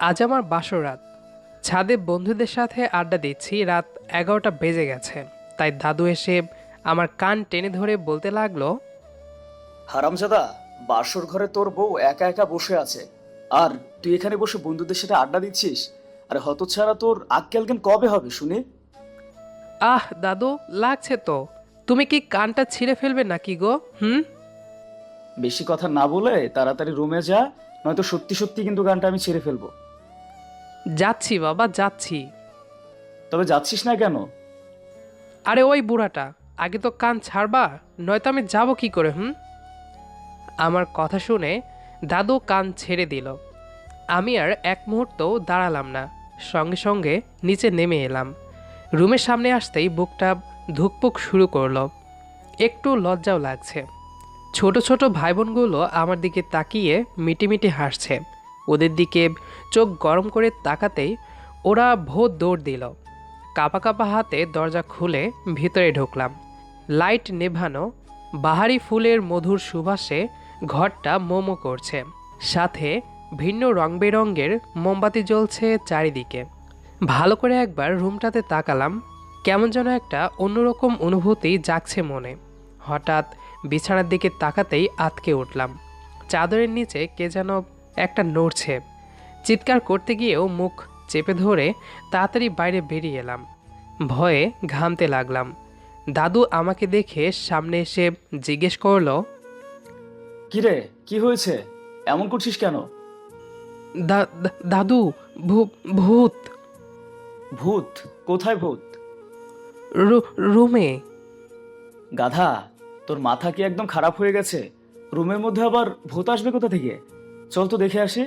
আজ আমার বাসর রাত। ছাদে বন্ধুদের সাথে আড্ডা দিচ্ছি রাত এগারোটা বেজে গেছে। তাই দাদু এসে আমার কান টেনে ধরে বলতে লাগল হারামজাদা বাসর ঘরে তোর বউ একা একা বসে আছে। আর তুই এখানে বসে বন্ধুদের সাথে আড্ডা দিচ্ছিস? আরে হতছাড়া তোর আক্কেল জ্ঞান কবে হবে শুনি? আহ দাদু লাগছে তো। তুমি কি কানটা ছিঁড়ে ফেলবে নাকি গো হুম? বেশি কথা না বলে তাড়াতাড়ি রুমে যা নয়তো সত্যি সত্যি কিন্তু গানটা আমি ছেড়ে ফেলব। যাচ্ছি বাবা যাচ্ছি। তবে যাচ্ছিস না কেন? আরে ওই বুড়াটা আগে তো কান ছাড়বা নয়তো আমি যাব কি করে হুম? আমার কথা শুনে দাদু কান ছেড়ে দিল। আমি আর এক মুহূর্তও দাঁড়ালাম না। সঙ্গে সঙ্গে নিচে নেমে এলাম। রুমের সামনে আসতেই বুকটা ধুকপুক শুরু করল। একটু লজ্জাও লাগছে। ছোট ছোট ভাই বোনগুলো আমার দিকে তাকিয়ে মিটিমিটি হাসছে। ওদের দিকে চোখ গরম করে তাকাতেই ওরা ভোর দৌড় দিল। কাপা কাপা হাতে দরজা খুলে ভিতরে ঢুকলাম। লাইট নেভানো বাহারি ফুলের মধুর সুবাসে ঘরটা মোমো করছে। সাথে ভিন্ন রং বেরঙের মোমবাতি জ্বলছে চারিদিকে। ভালো করে একবার রুমটাতে তাকালাম, কেমন যেন একটা অন্যরকম অনুভূতি জাগছে মনে। হঠাৎ বিছানার দিকে তাকাতেই আতকে উঠলাম। চাদরের নিচে কে যেন একটা নড়ছে। চিৎকার করতে গিয়েও মুখ চেপে ধরে তাড়াতাড়ি বাইরে বেরিয়ে এলাম। ভয়ে ঘামতে লাগলাম। দাদু আমাকে দেখে সামনে এসে জিজ্ঞেস করল কিরে কি হয়েছে? এমন করছিস কেন? "দা- দা- দাদু ভূত। ভূত? কোথায় ভূত? রুমে। গাধা তোর মাথা কি একদম খারাপ হয়ে গেছে? রুমের মধ্যে আবার ভূত আসবে কোথা থেকে? চল তো দেখে আসি।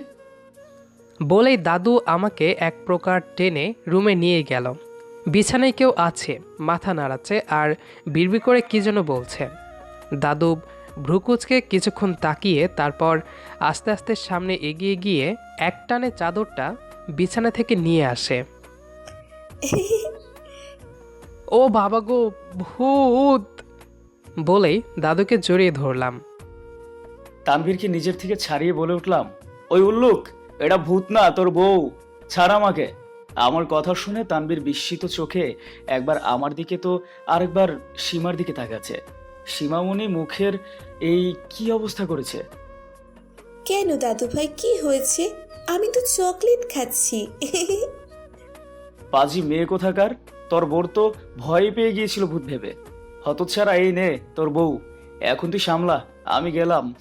বলেই দাদু আমাকে এক প্রকার টেনে রুমে নিয়ে গেল। বিছানায় কেউ আছে মাথা নাড়াচ্ছে আর বিড়বি করে কী যেন বলছে। দাদু ভ্রুকুচকে কিছুক্ষণ তাকিয়ে তারপর আস্তে আস্তে সামনে এগিয়ে গিয়ে এক টানে চাদরটা বিছানা থেকে নিয়ে আসে। ও বাবা গো ভূত! বলেই দাদুকে জড়িয়ে ধরলাম। তানভীরকে নিজের থেকে ছাড়িয়ে বলে উঠলাম ওই উল্লুক এটা ভূত না তোর বউ। ছাড় আমাকে। আমার কথা শুনে তানভীর বিস্মিত চোখে একবার আমার দিকে তো আরেকবার সীমার দিকে তাকাচ্ছে। সীমামণি মুখের এই কি অবস্থা করেছে? কেন দাদু ভাই কি হয়েছে? আমি তো চকলেট খাচ্ছি। পাজি মেয়ে কোথাকার? তোর বোর তো ভয় পেয়ে গিয়েছিল ভূত ভেবে। হতচ্ছাড়া এই নে তোর বউ। এখন তুই সামলা। আমি গেলাম।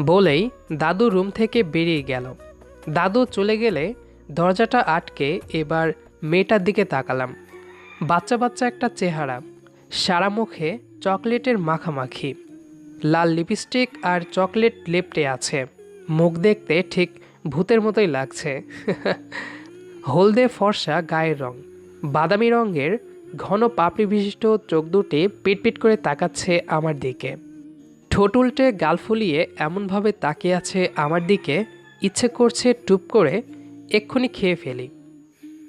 বলেই দাদু রুম থেকে বেরিয়ে গেল। দাদু চলে গেলে দরজাটা আটকে এবার মেয়েটার দিকে তাকালাম। বাচ্চা বাচ্চা একটা চেহারা, সারা মুখে চকলেটের মাখামাখি। লাল লিপস্টিক আর চকলেট লেপটে আছে। মুখ দেখতে ঠিক ভূতের মতোই লাগছে। হলদে ফর্সা গায়ের রং, বাদামি রঙের ঘন পাপড়ি বিশিষ্ট চোখ দুটি পিটপিট করে তাকাচ্ছে আমার দিকে। ঠোঁট উল্টে গাল ফুলিয়ে এমনভাবে তাকিয়ে আছে আমার দিকে। ইচ্ছে করছে টুপ করে এক্ষুনি খেয়ে ফেলি।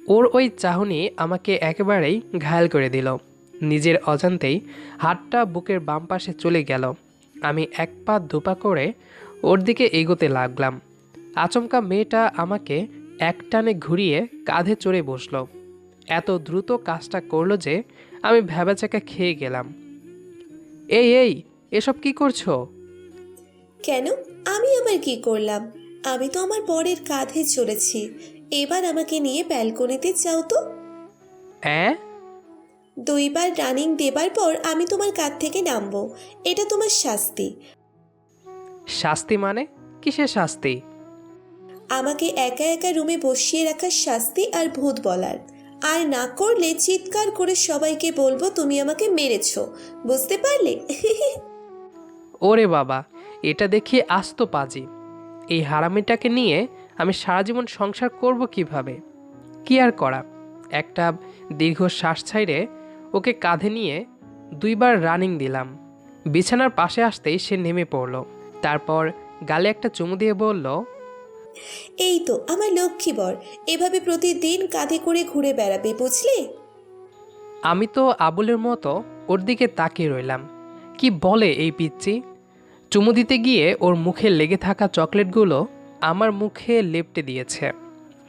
ওর ওই চাহনি আমাকে একেবারেই ঘায়াল করে দিল। নিজের অজান্তেই হাতটা বুকের বাম পাশে চলে গেল। আমি এক পা দুপা করে ওর দিকে এগোতে লাগলাম। আচমকা মেয়েটা আমাকে একটানে ঘুরিয়ে কাঁধে চড়ে বসল। এত দ্রুত কাজটা করল যে আমি ভ্যাবাচাকা খেয়ে গেলাম। এই এই এসব কি করছ? কেন? আমি আবার কি করলাম? আমি তো আমার বরের কাঁধে চড়েছি। এবার আমাকে নিয়ে ব্যালকনিতে যাও তো। অ্যাঁ দুইবার রানিং দেবার পর আমি তোমার কাঁধ থেকে নামবো। এটা তোমার শাস্তি। শাস্তি মানে? কিসের শাস্তি? আমাকে একা একা রুমে বসিয়ে রাখার শাস্তি আর ভূত বলার। আর না করলে চিৎকার করে সবাইকে বলব তুমি আমাকে মেরেছ। বুঝতে পারলে? ওরে বাবা, এটা দেখি আস্ত পাজি। এই হারামিটাকে নিয়ে আমি সারা জীবন সংসার করব কীভাবে? কি আর করা? একটা দীর্ঘ শ্বাস ছাইড়ে ওকে কাঁধে নিয়ে দুইবার রানিং দিলাম। বিছানার পাশে আসতেই সে নেমে পড়ল। তারপর গালে একটা চুমু দিয়ে বলল এই তো আমার লক্ষ্মী বর, এভাবে প্রতিদিন কাঁধে করে ঘুরে বেড়াবে, বুঝলে? আমি তো আবুলের মতো ওর দিকে তাকিয়ে রইলাম। কি বলে এই পিচ্ছি চুমু দিতে গিয়ে ওর মুখে লেগে থাকা চকলেটগুলো আমার মুখে লেপটে দিয়েছে।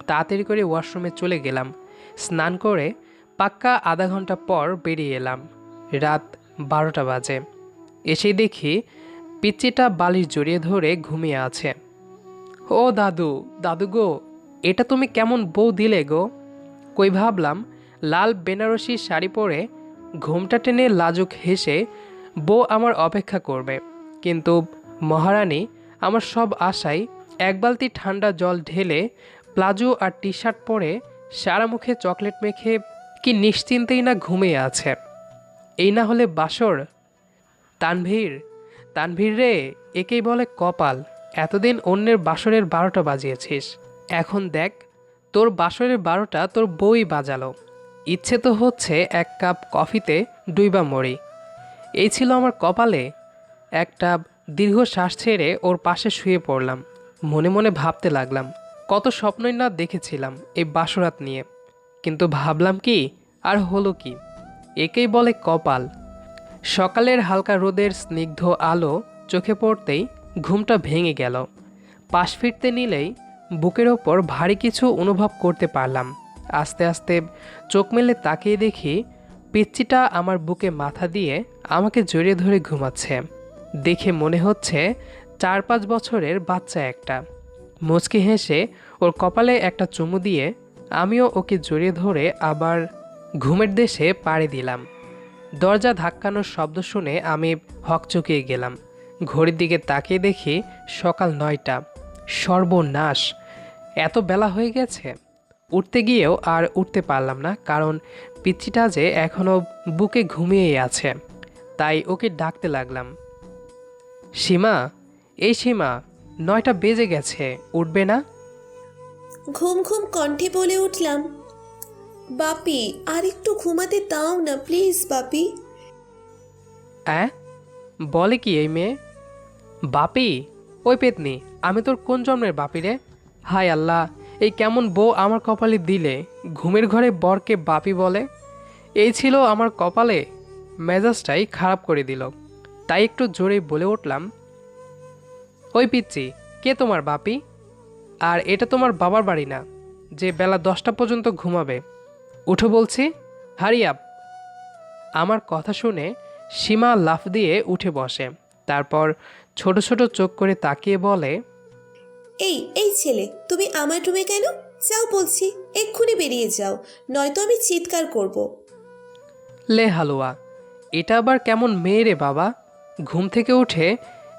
তাড়াতাড়ি করে ওয়াশরুমে চলে গেলাম। স্নান করে পাক্কা আধা ঘণ্টা পর বেরিয়ে এলাম। রাত বারোটা বাজে। এসে দেখি পিচ্চিটা বালিশ জড়িয়ে ধরে ঘুমিয়ে আছে। ও দাদু দাদু গো, এটা তুমি কেমন বউ দিলে গো? কই ভাবলাম, লাল বেনারসি শাড়ি পরে ঘুমটা টেনে লাজুক হেসে বউ আমার অপেক্ষা করবে। কিন্তু মহারানী, আমার সব আশায় এক বালতি ঠান্ডা জল ঢেলে প্লাজো আর টি শার্ট পরে সারা মুখে চকলেট মেখে কি নিশ্চিন্তেই না ঘুমিয়ে আছে। এই না হলে বাসর? তানভীর তানভীর রে, একেই বলে কপাল। এতদিন অন্যের বাসরের বারোটা বাজিয়েছিস। এখন দেখ, তোর বাসরের বারোটা তোর বই বাজালো। ইচ্ছে তো হচ্ছে এক কাপ কফিতে ডুইবা মরি এই ছিল আমার কপালে একটা দীর্ঘ শ্বাস ছেড়ে ওর পাশে শুয়ে পড়লাম। মনে মনে ভাবতে লাগলাম, কত স্বপ্নই না দেখেছিলাম এই বাসরাত নিয়ে। কিন্তু ভাবলাম কি, আর হলো কি? একেই বলে কপাল। সকালের হালকা রোদের স্নিগ্ধ আলো চোখে পড়তেই ঘুমটা ভেঙে গেল। পাশ ফিরতে নিলেই বুকের ওপর ভারী কিছু অনুভব করতে পারলাম। আস্তে আস্তে চোখ মেলে তাকিয়ে দেখি পিচ্চিটা আমার বুকে মাথা দিয়ে আমাকে জড়িয়ে ধরে ঘুমাচ্ছে। দেখে মনে হচ্ছে চার পাঁচ বছরের বাচ্চা একটা। মুচকি হেসে ওর কপালে একটা চুমু দিয়ে আমিও ওকে জড়িয়ে ধরে আবার ঘুমের দেশে পাড়ি দিলাম। দরজা ধাক্কানোর শব্দ শুনে আমি হকচকিয়ে গেলাম। ঘড়ির দিকে তাকিয়ে দেখি সকাল নয়টা। সর্বনাশ এত বেলা হয়ে গেছে। উঠতে গিয়েও আর উঠতে পারলাম না কারণ পিচ্চিটা যে এখনও বুকে ঘুমিয়েই আছে তাই ওকে ডাকতে লাগলাম। সীমা এই সীমা নয়টা বেজে গেছে উঠবে না? ঘুম ঘুম কণ্ঠে বলে উঠলাম বাপি আর একটু ঘুমাতে দাও না প্লিজ বাপি। অ্যাঁ? বলে কি এই মেয়ে? বাপি, ওই পেতনি, আমি তোর কোন জন্মের বাপি রে? হায় আল্লাহ, এই কেমন বউ আমার কপালে দিলে, ঘুমের ঘরে বরকে বাপি বলে? এই ছিল আমার কপালে, মেজাজটাই খারাপ করে দিল। তাই একটু জোরে বলে উঠলাম, ওই পিচ্ছি, কে তোমার বাপি? আর এটা তোমার বাবার বাড়ি না, যে বেলা দশটা পর্যন্ত ঘুমাবে। উঠো বলছি হারিয়াপ আমার কথা শুনে সীমা লাফ দিয়ে উঠে বসে। তারপর ছোট ছোট চোখ করে তাকিয়ে বলে এই এই ছেলে তুমি আমার রুমে কেন? যাও বলছি এক্ষুনি বেরিয়ে যাও নয়তো আমি চিৎকার করব। লে হালুয়া এটা আবার কেমন মেয়ে রে বাবা? ঘুম থেকে উঠে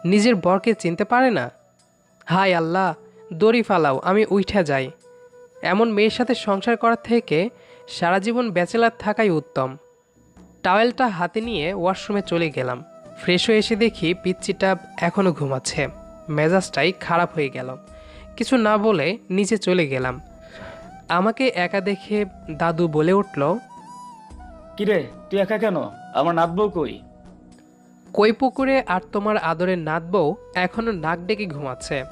নিজের বরকে চিনতে পারে না? হাই আল্লাহ দড়ি ফালাও আমি উঠে যাই। এমন মেয়ের সাথে সংসার করার থেকে সারা জীবন ব্যাচেলার থাকাই উত্তম। টাওয়েলটা হাতে নিয়ে ওয়াশরুমে চলে গেলাম। ফ্রেশ হয়ে এসে দেখি পিচ্চিটা এখনও ঘুমাচ্ছে। মেজাজটাই খারাপ হয়ে গেল। কিছু না বলে নিচে চলে গেলাম। আমাকে একা দেখে দাদু বলে উঠল কিরে তুই একা কেন? আমার নাতবউ কই? কই পুকুরে আর তোমার আদরের নাত এখনও নাক ডেকে ঘুমাচ্ছে।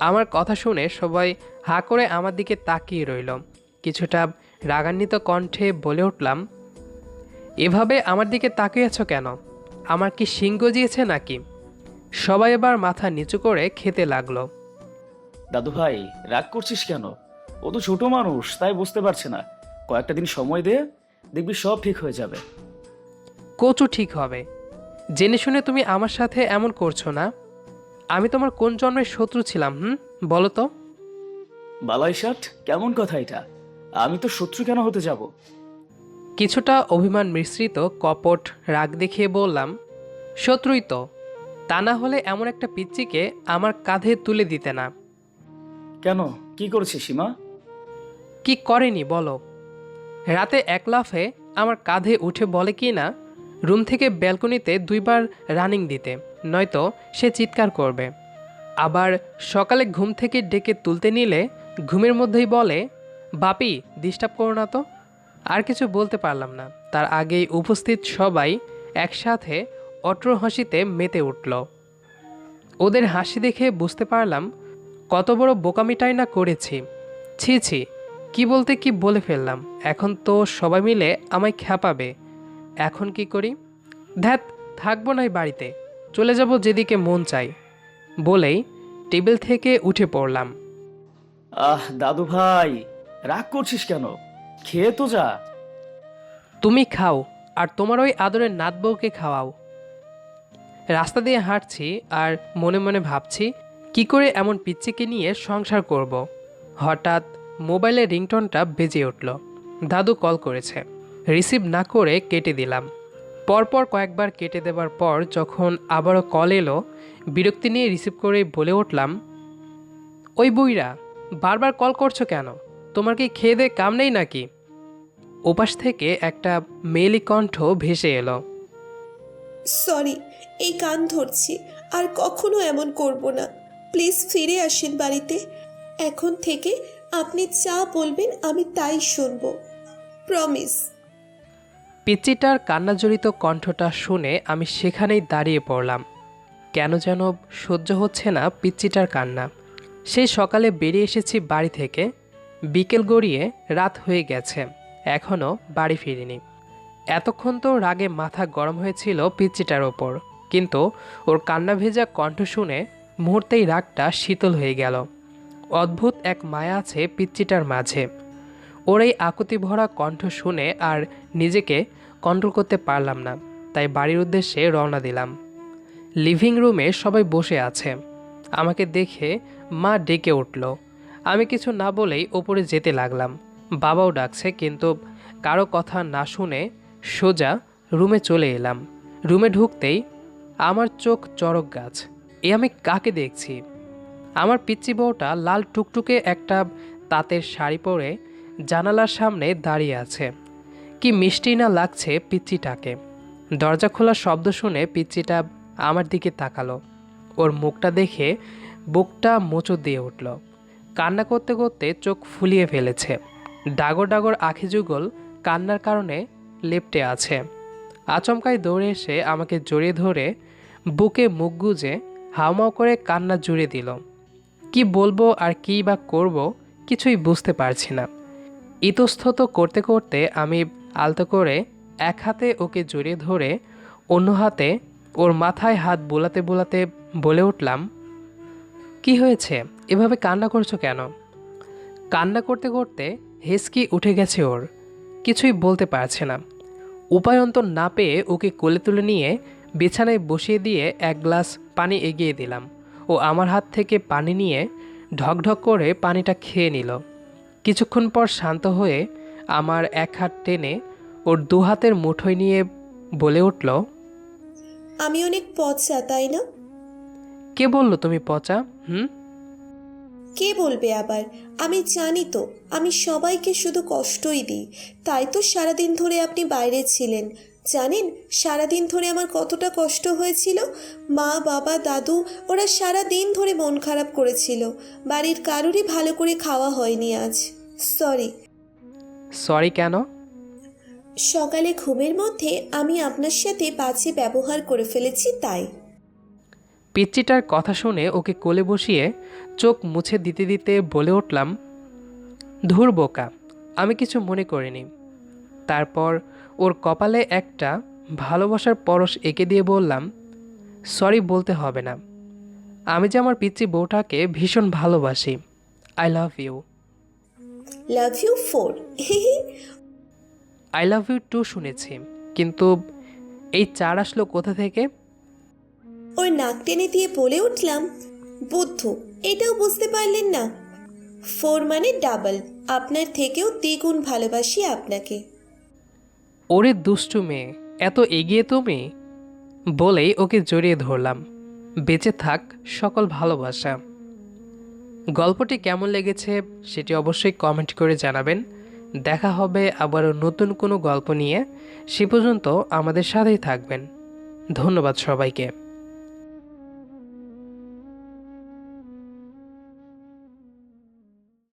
আমার কথা শুনে সবাই হা করে আমার দিকে তাকিয়ে রইল। কিছুটা রাগান্বিত কণ্ঠে বলে উঠলাম এভাবে আমার দিকে তাকিয়েছ কেন? আমার কি শিং গজিয়েছে নাকি? সবাই এবার মাথা নিচু করে খেতে লাগল। দাদু ভাই রাগ করছিস কেন? ও তো ছোট মানুষ তাই বুঝতে পারছে না। কয়েকটা দিন সময় দে দেখবি সব ঠিক হয়ে যাবে। কচু ঠিক হবে। জেনে শুনে তুমি আমার সাথে এমন করছ না? আমি তোমার কোন জন্মের শত্রু ছিলাম হুম? বলো তো। বালাই কেমন কথা এটা? আমি তো শত্রু কেন হতে যাব? কিছুটা অভিমান মিশ্রিত কপট রাগ দেখিয়ে বললাম শত্রুই তো তা না হলে এমন একটা পিচ্চিকে আমার কাঁধে তুলে দিতে না। কেন? কি করেছিস সীমা? কি করেনি বলো। রাতে এক লাফে আমার কাঁধে উঠে বলে কি না রুম থেকে ব্যালকনিতে দুইবার রানিং দিতে নয়তো সে চিৎকার করবে। আবার সকালে ঘুম থেকে ডেকে তুলতে নিলে ঘুমের মধ্যেই বলে বাপি ডিস্টার্ব করো না তো। আর কিছু বলতে পারলাম না। তার আগেই উপস্থিত সবাই একসাথে অট্র হাসিতে মেতে উঠল। ওদের হাসি দেখে বুঝতে পারলাম কত বড় বোকামিটাই না করেছি। ছি ছি, কি বলতে কি বলে ফেললাম। এখন তো সবাই মিলে আমায় খ্যাপাবে। এখন কি করি? ধ্যাত থাকব নাই বাড়িতে। চলে যাব যেদিকে মন চাই। বলেই টেবিল থেকে উঠে পড়লাম। আহ দাদু ভাই রাগ করছিস কেন? খেয়ে তো যা। তুমি খাও, আর তোমার ওই আদরের নাত বউকে খাওয়াও। রাস্তা দিয়ে হাঁটছি, আর মনে মনে ভাবছি, কি করে এমন পিচ্চিকে নিয়ে সংসার করব। হঠাৎ মোবাইলের রিংটনটা বেজে উঠল। দাদু কল করেছে। রিসিভ না করে কেটে দিলাম। পরপর কয়েকবার কেটে দেবার পর যখন আবারও কল এলো, বিরক্তি নিয়ে রিসিভ করে বলে উঠলাম, ওই বইরা বারবার কল করছ কেন? তোমার কি খেয়ে দে কাম নেই নাকি? ওপাশ থেকে একটা মেলি কণ্ঠ ভেসে এলো। সরি এই কান ধরছি আর কখনো এমন করব না। প্লিজ ফিরে আসেন বাড়িতে। এখন থেকে আপনি যা বলবেন আমি তাই শুনব। প্রমিস। পিচ্চিটার কান্নাজড়িত কণ্ঠটা শুনে আমি সেখানেই দাঁড়িয়ে পড়লাম। কেন যেন সহ্য হচ্ছে না পিচ্চিটার কান্না। সেই সকালে বেরিয়ে এসেছি বাড়ি থেকে। বিকেল গড়িয়ে রাত হয়ে গেছে। এখনও বাড়ি ফিরিনি। এতক্ষণ তো রাগে মাথা গরম হয়েছিল পিচ্চিটার ওপর। কিন্তু ওর কান্না ভেজা কণ্ঠ শুনে মুহূর্তেই রাগটা শীতল হয়ে গেল। অদ্ভুত এক মায়া আছে পিচ্চিটার মাঝে। ওর এই আকুতি ভরা কণ্ঠ শুনে আর নিজেকে কন্ট্রোল করতে পারলাম না। তাই বাড়ির উদ্দেশ্যে রওনা দিলাম। লিভিং রুমে সবাই বসে আছে। আমাকে দেখে মা ডেকে উঠল। আমি কিছু না বলেই ওপরে যেতে লাগলাম। বাবাও ডাকছে, কিন্তু কারও কথা না শুনে সোজা রুমে চলে এলাম। রুমে ঢুকতেই আমার চোখ চড়ক গাছ। এ আমি কাকে দেখছি? আমার পিচ্চি বউটা লাল টুকটুকে একটা তাঁতের শাড়ি পরে জানালার সামনে দাঁড়িয়ে আছে। কি মিষ্টি না লাগছে পিচ্চিটাকে। দরজা খোলার শব্দ শুনে পিচ্চিটা আমার দিকে তাকালো। ওর মুখটা দেখে বুকটা মোচড় দিয়ে উঠল। কান্না করতে করতে চোখ ফুলিয়ে ফেলেছে। ডাগর ডাগর আখি যুগল কান্নার কারণে লেপটে আছে। আচমকায় দৌড়ে এসে আমাকে জড়িয়ে ধরে বুকে মুখ গুজে হাওমাও করে কান্না জুড়ে দিল। কি বলব আর কী বা করব কিছুই বুঝতে পারছি না। ইতস্তত করতে করতে আমি আলতো করে এক হাতে ওকে জড়িয়ে ধরে অন্য হাতে ওর মাথায় হাত বোলাতে বোলাতে বলে উঠলাম, কি হয়েছে? এভাবে কান্না করছ কেন? কান্না করতে করতে হেসকি উঠে গেছে ওর। কিছুই বলতে পারছে না। উপায়ন্তর না পেয়ে ওকে কোলে তুলে নিয়ে বিছানায় বসিয়ে দিয়ে এক গ্লাস পানি এগিয়ে দিলাম ও আমার হাত থেকে পানি নিয়ে ঢকঢক করে পানিটা খেয়ে নিল। কিছুক্ষণ পর শান্ত হয়ে আমার এক হাত টেনে ওর দু হাতের মুঠোয় নিয়ে বলে উঠল আমি অনেক পচা তাই না? কে বলল তুমি পচা? হুম? কে বলবে আবার? আমি জানি তো আমি সবাইকে শুধু কষ্টই দিই। তাই তো সারাদিন ধরে আপনি বাইরে ছিলেন। জানেন সারাদিন ধরে আমার কতটা কষ্ট হয়েছিল? মা বাবা দাদু ওরা সারা দিন ধরে মন খারাপ করেছিল। বাড়ির কারোরই ভালো করে খাওয়া হয়নি আজ। সরি। সরি কেন? সকালে ঘুমের মধ্যে আমি আপনার সাথে বাজে ব্যবহার করে ফেলেছি তাই। পিচ্চিটার কথা শুনে ওকে কোলে বসিয়ে চোখ মুছে দিতে দিতে বলে উঠলাম ধুর বোকা আমি কিছু মনে করিনি। তারপর ওর কপালে একটা ভালোবাসার পরশ এঁকে দিয়ে বললাম সরি বলতে হবে না। আমি যে আমার পিচ্চি বউটাকে ভীষণ ভালোবাসি। I love you. Love you four? I love you too শুনেছি কিন্তু এই চার আসলো কোথা থেকে? ওর নাক টেনে দিয়ে বলে উঠলাম, বুদ্ধ, এটাও বুঝতে পারলেন না। ফোর মানে ডাবল, আপনার থেকেও দ্বিগুণ ভালোবাসি আপনাকে। ওরে দুষ্টু মেয়ে, এত এগিয়ে তুমি? বলেই ওকে জড়িয়ে ধরলাম। বেঁচে থাক, সকল ভালোবাসা। গল্পটি কেমন লেগেছে সেটি অবশ্যই কমেন্ট করে জানাবেন। দেখা হবে আবারও নতুন কোনো গল্প নিয়ে। সে পর্যন্ত আমাদের সাথেই থাকবেন। ধন্যবাদ সবাইকে।